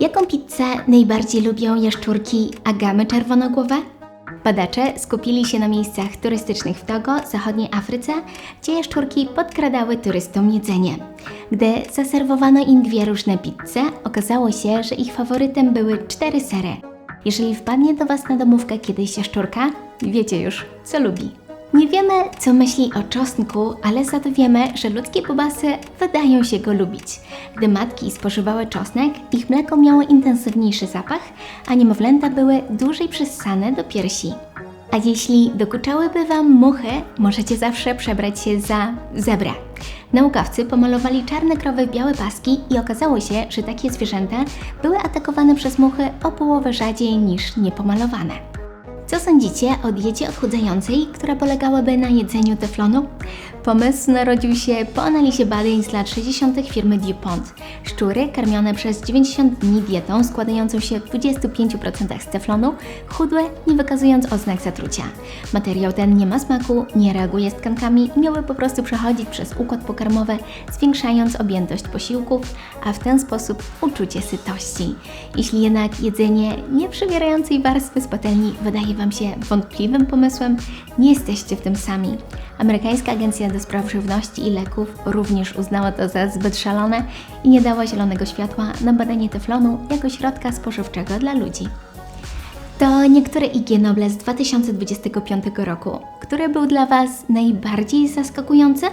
Jaką pizzę najbardziej lubią jaszczurki agamy czerwonogłowe? Badacze skupili się na miejscach turystycznych w Togo, zachodniej Afryce, gdzie jaszczurki podkradały turystom jedzenie. Gdy zaserwowano im dwie różne pizze, okazało się, że ich faworytem były cztery sery. Jeżeli wpadnie do Was na domówkę kiedyś jaszczurka, wiecie już, co lubi. Nie wiemy, co myśli o czosnku, ale za to wiemy, że ludzkie bobasy wydają się go lubić. Gdy matki spożywały czosnek, ich mleko miało intensywniejszy zapach, a niemowlęta były dłużej przyssane do piersi. A jeśli dokuczałyby Wam muchy, możecie zawsze przebrać się za zebrę. Naukowcy pomalowali czarne krowy w białe paski i okazało się, że takie zwierzęta były atakowane przez muchy o połowę rzadziej niż niepomalowane. Co sądzicie o diecie odchudzającej, która polegałaby na jedzeniu teflonu? Pomysł narodził się po analizie badań z lat 60. firmy DuPont. Szczury karmione przez 90 dni dietą składającą się w 25% z teflonu chudły, nie wykazując oznak zatrucia. Materiał ten nie ma smaku, nie reaguje z tkankami i miałby po prostu przechodzić przez układ pokarmowy, zwiększając objętość posiłków, a w ten sposób uczucie sytości. Jeśli jednak jedzenie nieprzybierającej warstwy z patelni wydaje Wam się wątpliwym pomysłem, nie jesteście w tym sami. Amerykańska Agencja do Spraw Żywności i Leków również uznała to za zbyt szalone i nie dała zielonego światła na badanie teflonu jako środka spożywczego dla ludzi. To niektóre IG Noble z 2025 roku. Który był dla Was najbardziej zaskakujący?